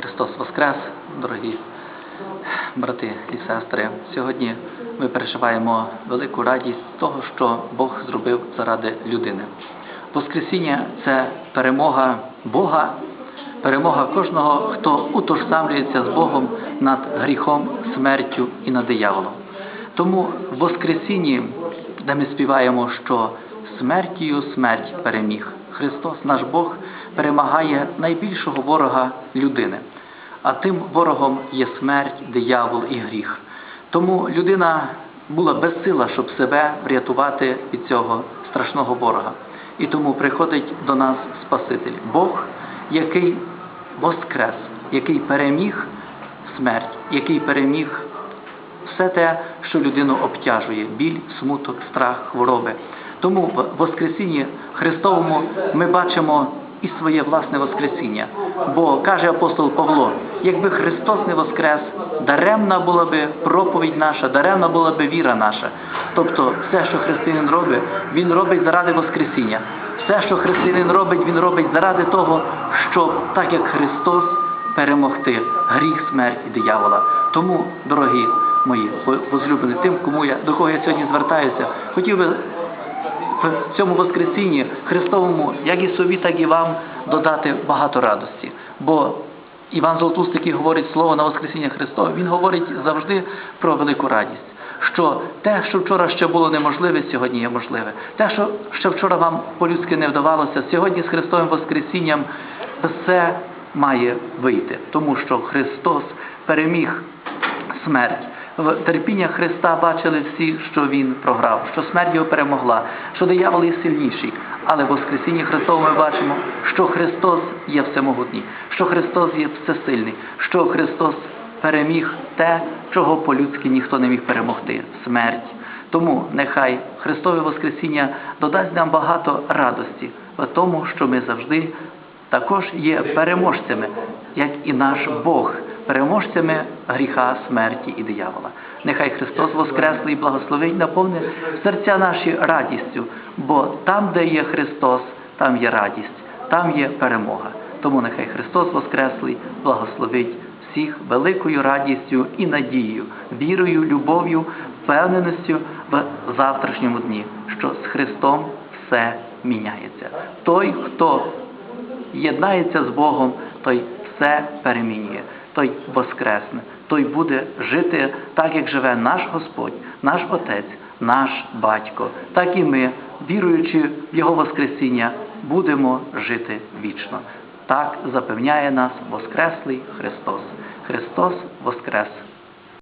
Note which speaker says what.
Speaker 1: Христос Воскрес, дорогі брати і сестри. Сьогодні ми переживаємо велику радість того, що Бог зробив заради людини. Воскресіння це перемога Бога, перемога кожного, хто утожсамлюється з Богом над гріхом, смертю і над дияволом. Тому в Воскресінні, де ми співаємо, що смертію смерть переміг. Христос, наш Бог, перемагає найбільшого ворога людини. А тим ворогом є смерть, диявол і гріх. Тому людина була безсила, щоб себе врятувати від цього страшного ворога. І тому приходить до нас Спаситель, Бог, який воскрес, який переміг смерть, який переміг все те, що людину обтяжує, біль, смуток, страх, хвороби. Тому в Воскресінні Христовому ми бачимо і своє власне Воскресіння. Бо каже апостол Павло, якби Христос не воскрес, даремна була би проповідь наша, даремна була би віра наша. Тобто все, що християнин робить, він робить заради Воскресіння. Все, що християнин робить, він робить заради того, щоб так як Христос перемогти гріх, смерть і диявола. Тому, дорогі мої возлюблені, тим, кому я до кого я сьогодні звертаюся, хотів би в цьому Воскресінні Христовому, як і собі, так і вам додати багато радості. Бо Іван Золотуст, який говорить слово на Воскресіння Христове, він говорить завжди про велику радість. Що те, що вчора ще було неможливе, сьогодні є можливе. Те, що ще вчора вам по-людськи не вдавалося, сьогодні з Христовим Воскресінням все має вийти, тому що Христос переміг смерть. В терпіння Христа бачили всі, що Він програв, що смерть його перемогла, що диявол є сильніший. Але в Воскресінні Христовому ми бачимо, що Христос є всемогутній, що Христос є всесильний, що Христос переміг те, чого по-людськи ніхто не міг перемогти смерть. Тому нехай Христове Воскресіння додасть нам багато радості в тому, що ми завжди також є переможцями, як і наш Бог, переможцями гріха, смерті і диявола. Нехай Христос Воскреслий благословить, наповни серця наші радістю, бо там, де є Христос, там є радість, там є перемога. Тому нехай Христос Воскреслий благословить всіх великою радістю і надією, вірою, любов'ю, впевненістю в завтрашньому дні, що з Христом все міняється. Той, хто єднається з Богом, той все перемінює, той воскресне, той буде жити так, як живе наш Господь, наш Отець, наш Батько. Так і ми, віруючи в Його Воскресіння, будемо жити вічно. Так запевняє нас Воскреслий Христос. Христос Воскрес!